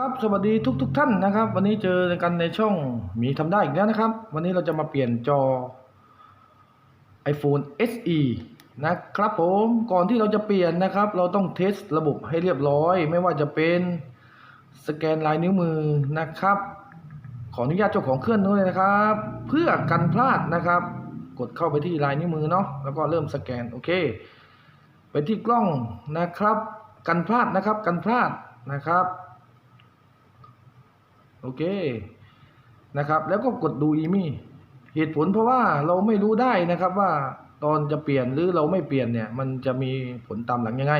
ครับสวัสดีทุกทท่านนะครับ วันนี้เจอกันในช่องหมีทำได้อีกแล้วนะครับ วันนี้เราจะมาเปลี่ยนจอ iPhone SE นะครับผมก่อนที่เราจะเปลี่ยนนะครับ เราต้องเทสระบบให้เรียบร้อย ไม่ว่าจะเป็นสแกนลายนิ้วมือนะครับ ขออนุญาตเจ้าของเครื่องด้วยนะครับ เพื่อกันพลาดนะครับ กดเข้าไปที่ลายนิ้วมือเนาะแล้วก็เริ่มสแกนโอเค ไปที่กล้องนะครับ กันพลาดนะครับกันพลาดนะครับ โอเคนะครับ แล้วก็กดดูอีมี่เหตุผลเพราะว่าเราไม่รู้ได้นะครับว่าตอนจะเปลี่ยนหรือเราไม่เปลี่ยนเนี่ย มันจะมีผลตามหลังยังไง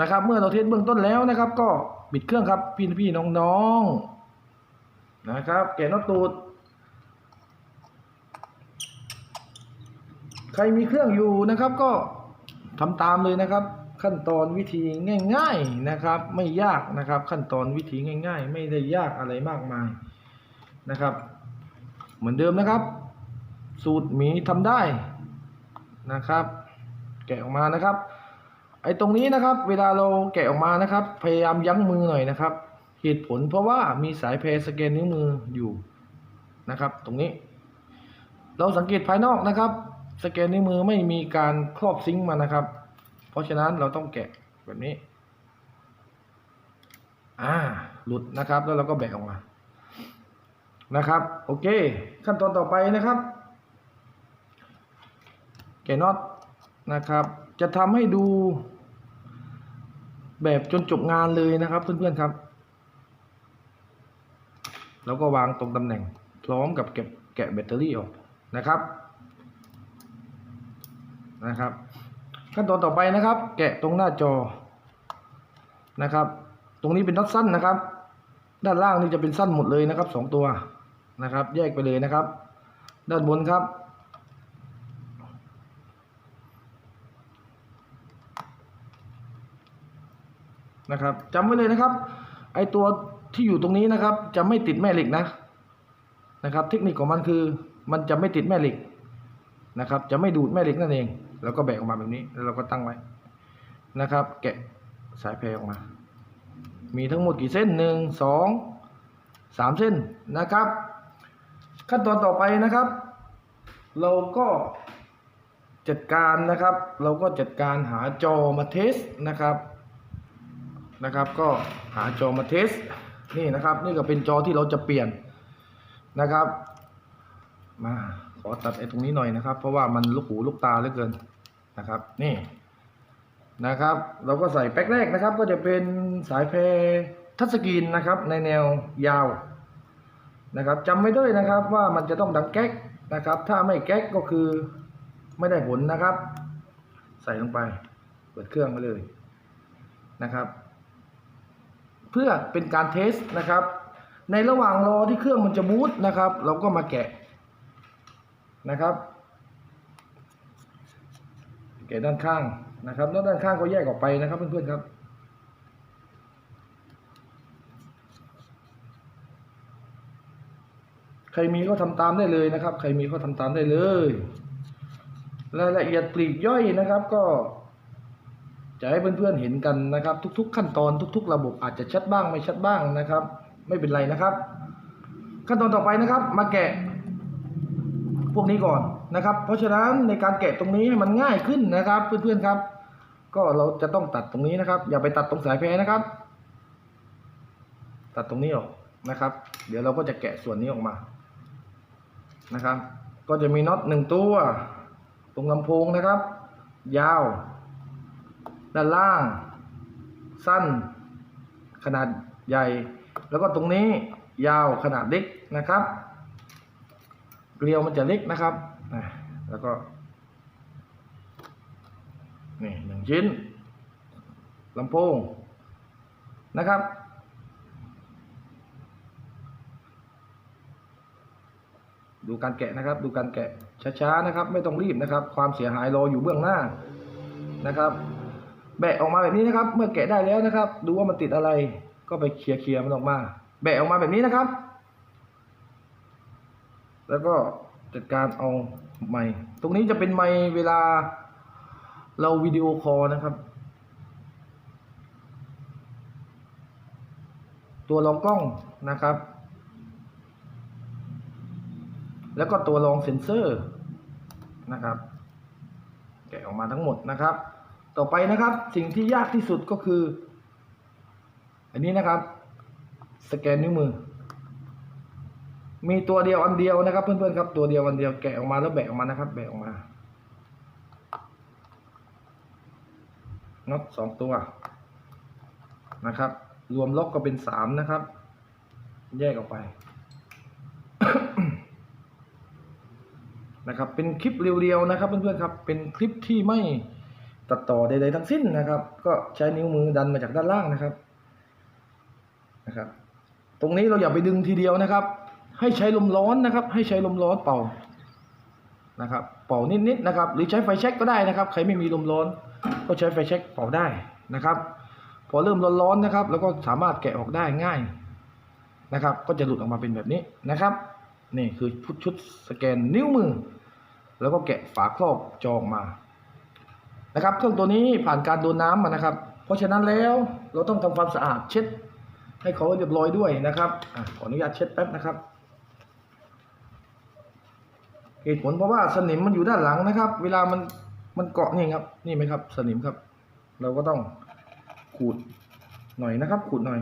นะครับ เมื่อเราเทสเบื้องต้นแล้วนะครับ ก็ปิดเครื่องครับพี่พี่ๆน้องๆนะครับ แกะน็อตตูดใครมีเครื่องอยู่นะครับ ก็ทำตามเลยนะครับ ขั้นตอนวิธีง่าย ๆนะครับ ไม่ยากนะครับ ขั้นตอนวิธีง่าย ๆ ไม่ได้ยากอะไรมากมายนะครับ เหมือนเดิมนะครับ สูตรหมีทำได้นะครับ แกะออกมานะครับ ไอ้ตรงนี้นะครับ เวลาเราแกะออกมานะครับ พยายามยั้งมือหน่อยนะครับเหตุผลเพราะว่ามีสายเพสแกนนิ้วมืออยู่นะครับ ตรงนี้ เราสังเกตภายนอกนะครับ สแกนนิ้วมือไม่มีการครอบซิงค์มานะครับ ราะฉะนั้นเราต้องแกะแบบนี้ อ่า หลุดนะครับ แล้วเราก็แบะออกมา นะครับ โอเค ขั้นตอนต่อไปนะครับ แกะน็อตนะครับ จะทำให้ดู แบบจนจบงานเลยนะครับ เพื่อนๆครับ แล้วก็วางตรงตำแหน่ง พร้อมกับเก็บแกะแบตเตอรี่ออกนะครับ นะครับ ขั้นตอนต่อไปนะครับ แกะตรงหน้าจอนะครับ ตรงนี้เป็นน็อตสั้นนะครับ ด้านล่างนี่จะเป็นสั้นหมดเลยนะครับสองตัวนะครับ แยกไปเลยนะครับ ด้านบนครับ นะครับจำไว้เลยนะครับ ไอตัวที่อยู่ตรงนี้นะครับ จะไม่ติดแม่เหล็กนะนะครับ เทคนิคของมันคือมันจะไม่ติดแม่เหล็กนะครับ จะไม่ดูดแม่เหล็กนั่นเอง แล้วก็แบกออกมาแบบนี้แล้วเราก็ตั้งไว้นะครับ แกะสายแพรออกมา มีทั้งหมดกี่เส้นหนึ่งสองสามเส้นนะครับ ขั้นตอนต่อไปนะครับ เราก็จัดการนะครับ เราก็จัดการหาจอมาเทสนะครับนะครับ ก็หาจอมาเทสนี่นะครับ นี่ก็เป็นจอที่เราจะเปลี่ยนนะครับ มาขอตัดไอ้ตรงนี้หน่อยนะครับ เพราะว่ามันลูกหูลูกตาเหลือเกิน นะครับนี่นะครับ เราก็ใส่แป๊กแรกนะครับ ก็จะเป็นสายเพทัชสกรีนนะครับในแนวยาวนะครับจำไม่ด้วยนะครับว่ามันจะต้องดังแก๊กนะครับ ถ้าไม่แก๊กก็คือไม่ได้ผลนะครับ ใส่ลงไปเปิดเครื่องมาเลยนะครับ เพื่อเป็นการเทสนะครับ ในระหว่างรอที่เครื่องมันจะบูตนะครับ เราก็มาแกะนะครับ แกะด้านข้างนะครับแล้วด้านข้างก็แยกออกไปนะครับเพื่อนๆครับ ใครมีก็ทำตามได้เลยนะครับ ใครมีก็ทำตามได้เลยรายละเอียดปลีกย่อยนะครับก็จะให้เพื่อนๆเห็นกันนะครับ ทุก ๆ ขั้นตอนทุก ๆ ระบบอาจจะชัดบ้างไม่ชัดบ้างนะครับ ไม่เป็นไรนะครับ ขั้นตอนต่อไปนะครับ มาแกะพวกนี้ก่อน นะครับ เพราะฉะนั้นในการแกะตรงนี้ให้มันง่ายขึ้นนะครับ เพื่อนๆครับ ก็เราจะต้องตัดตรงนี้นะครับ อย่าไปตัดตรงสายแพรนะครับ ตัดตรงนี้ออกนะครับ เดี๋ยวเราก็จะแกะส่วนนี้ออกมานะครับ ก็จะมีน็อตหนึ่งตัว ตรงลำโพงนะครับ ยาว ด้านล่าง สั้น ขนาดใหญ่ แล้วก็ตรงนี้ยาวขนาดเล็กนะครับ เกลียวมันจะเล็กนะครับ อะแล้วก็ นี่หนึ่งชิ้นลำโพงนะครับ ดูการแกะนะครับ ดูการแกะช้าๆนะครับ ไม่ต้องรีบนะครับ ความเสียหายรออยู่เบื้องหน้านะครับ แบะออกมาแบบนี้นะครับ เมื่อแกะได้แล้วนะครับ ดูว่ามันติดอะไร ก็ไปเคลียร์เคลียร์มันออกมา แบะออกมาแบบนี้นะครับ แล้วก็ จัดการเอาไม้ตรงนี้จะเป็นไม้เวลาเราวิดีโอคอลนะครับ ตัวรองกล้องนะครับ แล้วก็ตัวรองเซ็นเซอร์นะครับ แกะออกมาทั้งหมดนะครับ ต่อไปนะครับสิ่งที่ยากที่สุดก็คือ อันนี้นะครับ สแกนนิ้วมือ มีตัวเดียวอันเดียวนะครับ เพื่อนๆครับตัวเดียวอันเดียวแกะออกมาแล้วแบะออกมานะครับ แบะออกมาน็อตสองตัวนะครับ รวมล็อกก็เป็นสามนะครับ แยกออกไปนะครับ เป็นคลิปเรียวๆนะครับ เพื่อนๆครับ เป็นคลิปที่ไม่ตัดต่อใดๆทั้งสิ้นนะครับ ก็ใช้นิ้วมือดันมาจากด้านล่างนะครับนะครับ ตรงนี้เราอย่าไปดึงทีเดียวนะครับ ให้ใช้ลมร้อนนะครับ ให้ใช้ลมร้อนเป่านะครับ เป่านิดๆนะครับ หรือใช้ไฟแช็กก็ได้นะครับ ใครไม่มีลมร้อน ก็ใช้ไฟแช็กเป่าได้นะครับ พอเริ่มร้อนๆนะครับ แล้วก็สามารถแกะออกได้ง่ายนะครับ ก็จะหลุดออกมาเป็นแบบนี้นะครับ นี่คือชุดชุดสแกนนิ้วมือ แล้วก็แกะฝาครอบจอออกมานะครับ เครื่องตัวนี้ผ่านการโดนน้ำมานะครับ เพราะฉะนั้นแล้วเราต้องทำความสะอาดเช็ดให้เขาเรียบร้อยด้วยนะครับอขออนุญาตเช็ดแป๊บนะครับ เหตุผลเพราะว่าสนิมมันอยู่ด้านหลังนะครับ เวลามันมันเกาะนี่ครับ นี่ไหมครับ สนิมครับ เราก็ต้องขูดหน่อยนะครับ ขูดหน่อย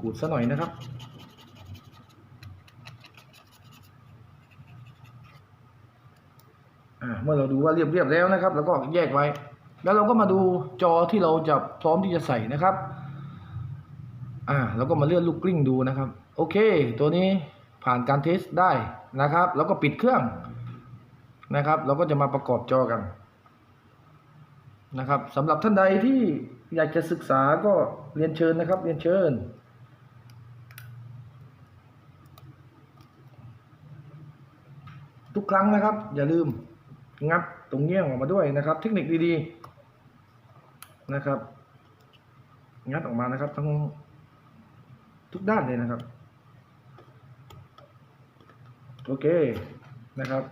ขูดซะหน่อยนะครับอ่าเมื่อเราดูว่าเรียบๆแล้วนะครับแล้วก็แยกไว้ แล้วเราก็มาดูจอที่เราจะพร้อมที่จะใส่นะครับ อ่า แล้วก็มาเลื่อนลูกกลิ้งดูนะครับ โอเค ตัวนี้ผ่านการเทสได้นะครับ แล้วก็ปิดเครื่องนะครับ เราก็จะมาประกอบจอกันนะครับสำหรับท่านใดที่อยากจะศึกษาก็เรียนเชิญนะครับ เรียนเชิญ ทุกครั้งนะครับ อย่าลืมงับตรงเงี้ยงออกมาด้วยนะครับ เทคนิคดีๆนะครับ งัดออกมานะครับทั้งทุกด้านเลยนะครับ โอเคนะครับ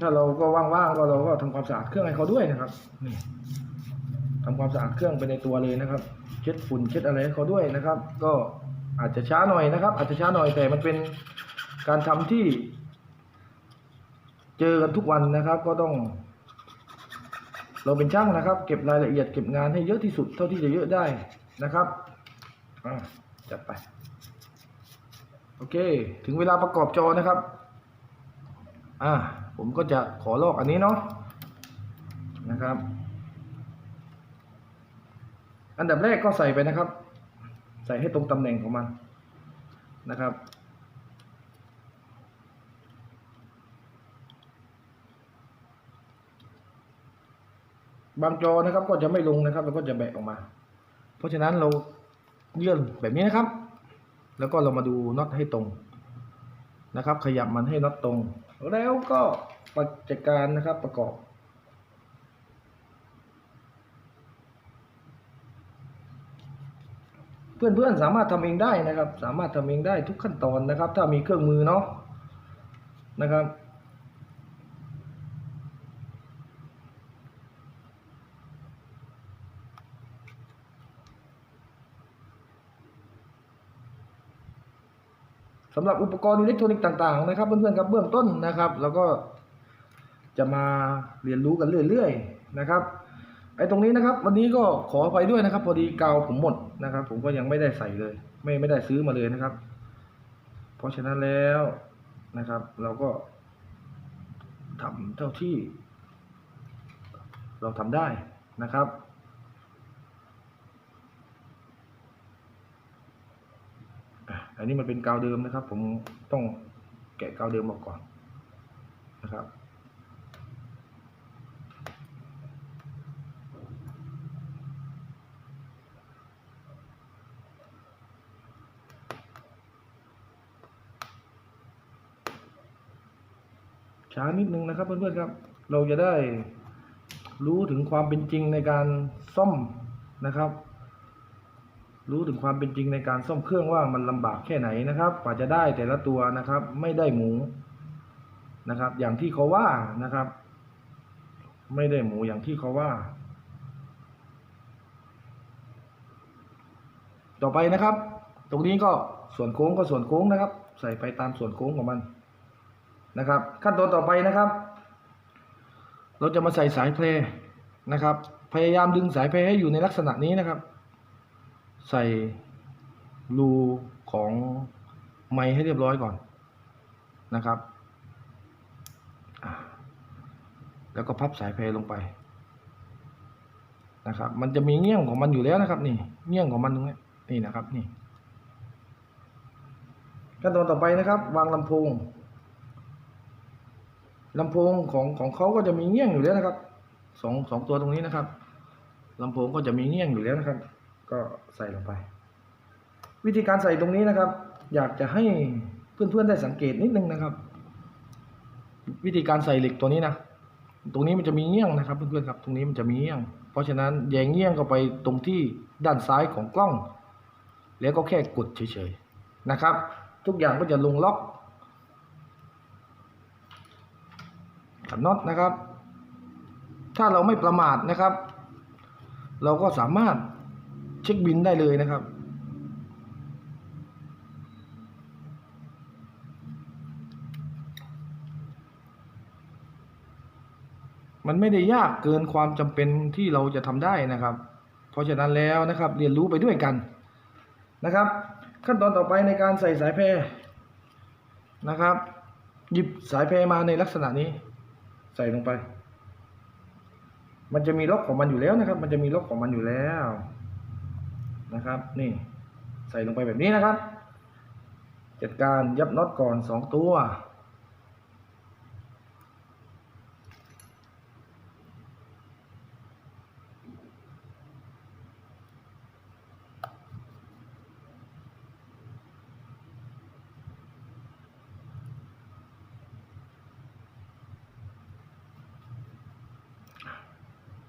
ถ้าเราก็ว่างๆก็เราก็ทำความสะอาดเครื่องให้เขาด้วยนะครับนี่ทำความสะอาดเครื่องไปในตัวเลยนะครับ เช็ดฝุ่นเช็ดอะไรให้เขาด้วยนะครับ ก็อาจจะช้าหน่อยนะครับ อาจจะช้าหน่อยแต่มันเป็นการทำที่ เจอกันทุกวันนะครับ ก็ต้อง เราเป็นช่างนะครับ เก็บรายละเอียดเก็บงานให้เยอะที่สุดเท่าที่จะเยอะได้นะครับอะจัดไป โอเค ถึงเวลาประกอบจอนะครับ อ่า ผมก็จะขอลอกอันนี้เนาะ นะครับ อันดับแรกก็ใส่ไปนะครับ ใส่ให้ตรงตำแหน่งของมันนะครับ บางจอนะครับก็จะไม่ลงนะครับแล้วก็จะแบะออกมา เพราะฉะนั้นเราเลื่อนแบบนี้นะครับ แล้วก็เรามาดูน็อตให้ตรงนะครับ ขยับมันให้น็อตตรง แล้วก็ประจัดการนะครับประกอบ เพื่อนๆสามารถทำเองได้นะครับ สามารถทำเองได้ทุกขั้นตอนนะครับ ถ้ามีเครื่องมือเนาะนะครับำหรับอุปกรณ์อิเล็กทรอนิกส์ต่างๆนะครับเพื่อนๆครับเบื้องต้นนะครับ แล้วก็จะมาเรียนรู้กันเรื่อยๆนะครับไอ้ตรงนี้นะครับ วันนี้ก็ขออภัยด้วยนะครับ พอดีกาวผมหมดนะครับ ผมก็ยังไม่ได้ใส่เลย ไม่ไม่ได้ซื้อมาเลยนะครับ เพราะฉะนั้นแล้วนะครับ เราก็ทำเท่าที่ เราทำได้นะครับ อันนี้มันเป็นกาวเดิมนะครับ ผมต้องแกะกาวเดิมออกก่อนนะครับช้านิดนึงนะครับเพื่อนๆครับ เราจะได้รู้ถึงความเป็นจริงในการซ่อมนะครับ รู้ถึงความเป็นจริงในการซ่อมเครื่องว่ามันลำบากแค่ไหนนะครับกว่าจะได้แต่ละตัวนะครับ ไม่ได้หมูนะครับ อย่างที่เขาว่านะครับ ไม่ได้หมูอย่างที่เขาว่า ต่อไปนะครับ ตรงนี้ก็ส่วนโค้งก็ส่วนโค้งนะครับ ใส่ไปตามส่วนโค้งของมันนะครับ ขั้นตอนต่อไปนะครับ เราจะมาใส่สายเพลนะครับ พยายามดึงสายเพลให้อยู่ในลักษณะนี้นะครับ ใส่รูของไม้ให้เรียบร้อยก่อนนะครับ แล้วก็พับสายเพลลงไปนะครับ มันจะมีเงี้ยงของมันอยู่แล้วนะครับ นี่เงี้ยงของมันตรงนี้นี่นะครับนี่ขั้นตอนต่อไปนะครับ วางลำโพงลำโพงของของเขาก็จะมีเงี้ยงอยู่แล้วนะครับสองสองตัวตรงนี้นะครับลำโพงก็จะมีเงี้ยงอยู่แล้วนะครับ ก็ใส่ลงไป วิธีการใส่ตรงนี้นะครับ อยากจะให้เพื่อนๆได้สังเกตนิดนึงนะครับ วิธีการใส่เหล็กตัวนี้นะตรงนี้มันจะมีเงี้ยงนะครับ เพื่อนๆครับตรงนี้มันจะมีเงี้ยง เพราะฉะนั้นแยงเงี้ยงเข้าไปตรงที่ด้านซ้ายของกล้อง แล้วก็แค่กดเฉยๆนะครับ ทุกอย่างก็จะลงล็อกขันน็อตนะครับ ถ้าเราไม่ประมาทนะครับ เราก็สามารถ เช็คบินได้เลยนะครับ มันไม่ได้ยากเกินความจำเป็นที่เราจะทำได้นะครับ เพราะฉะนั้นแล้วนะครับ เรียนรู้ไปด้วยกันนะครับ ขั้นตอนต่อไปในการใส่สายแพรนะครับ หยิบสายแพรมาในลักษณะนี้ ใส่ลงไป มันจะมีล็อกของมันอยู่แล้วนะครับ มันจะมีล็อกของมันอยู่แล้ว นะครับ นี่ใส่ลงไปแบบนี้นะครับ จัดการยับน็อตก่อนสองตัว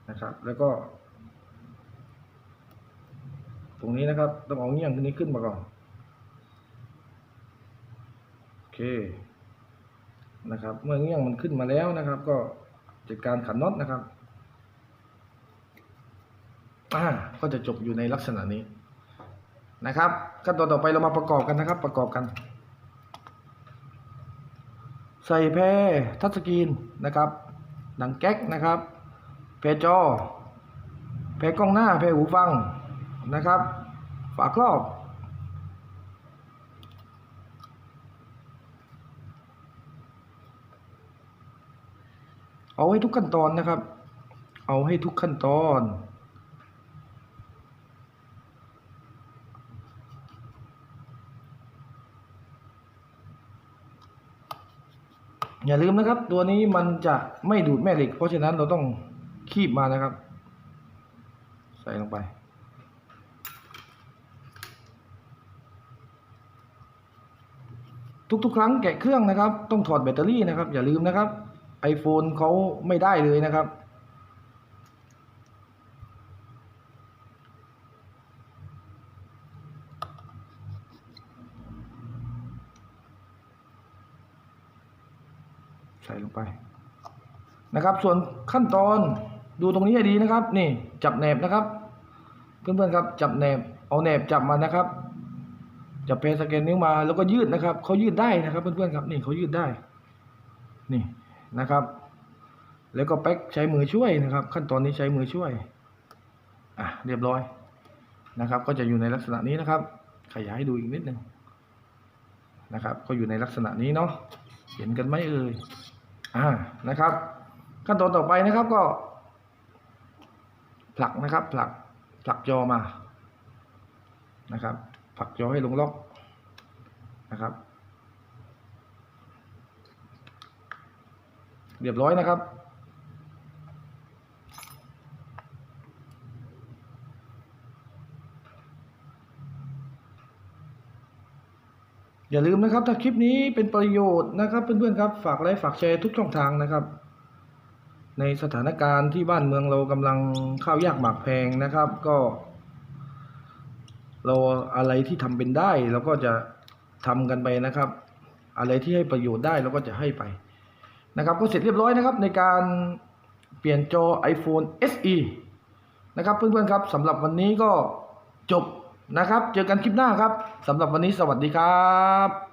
นะครับ แล้วก็ ตรงนี้นะครับต้องเอาเงี้ยงตัวนี้ขึ้นมาก่อนโอเคนะครับ เมื่อเงี้ยงมันขึ้นมาแล้วนะครับ ก็จัดการขันน็อตนะครับอ่าก็จะจบอยู่ในลักษณะนี้นะครับขั้นตอนต่อไปเรามาประกอบกันนะครับ ประกอบกัน ใส่แพรทัชสกรีนนะครับ หนังแก๊กนะครับ แพรจอ แพรกล้องหน้า แพรหูฟัง นะครับ ฝาครอบ เอาให้ทุกขั้นตอนนะครับ เอาให้ทุกขั้นตอน อย่าลืมนะครับ ตัวนี้มันจะไม่ดูดแม่เหล็ก เพราะฉะนั้นเราต้องคีบมานะครับ ใส่ลงไป ทุกๆ ครั้งแกะเครื่องนะครับ ต้องถอดแบตเตอรี่นะครับ อย่าลืมนะครับ iPhone เขาไม่ได้เลยนะครับ ใส่ลงไปนะครับ ส่วนขั้นตอนดูตรงนี้ให้ดีนะครับ นี่จับแหนบนะครับ เพื่อนๆครับจับแหนบเอาแหนบจับมานะครับ จับเพนสแกนนิ้วมาแล้วก็ยืดนะครับเขายืดได้นะครับเพื่อนๆครับนี่เขายืดได้นี่นะครับ แล้วก็แป๊กใช้มือช่วยนะครับ ขั้นตอนนี้ใช้มือช่วยอะเรียบร้อยนะครับ ก็จะอยู่ในลักษณะนี้นะครับ ขยายให้ดูอีกนิดหนึ่งนะครับ ก็อยู่ในลักษณะนี้เนาะเห็นกันไหมเอ่ยอ่านะครับ ขั้นตอนต่อไปนะครับก็ ผลักนะครับผลักผลักจอมานะครับ ผลักจอให้ลงล็อกนะครับ เรียบร้อยนะครับ อย่าลืมนะครับ ถ้าคลิปนี้เป็นประโยชน์นะครับเพื่อนๆครับ ฝากไลค์ฝากแชร์ทุกช่องทางนะครับในสถานการณ์ที่บ้านเมืองเรากำลังข้าวยากหมากแพงนะครับ ก็ เราอะไรที่ทำเป็นได้เราก็จะทำกันไปนะครับ อะไรที่ให้ประโยชน์ได้เราก็จะให้ไปนะครับก็เสร็จเรียบร้อยนะครับ ในการเปลี่ยนจอ iPhone SE นะครับเพื่อนๆครับสำหรับวันนี้ก็จบนะครับ เจอกันคลิปหน้าครับสำหรับวันนี้สวัสดีครับ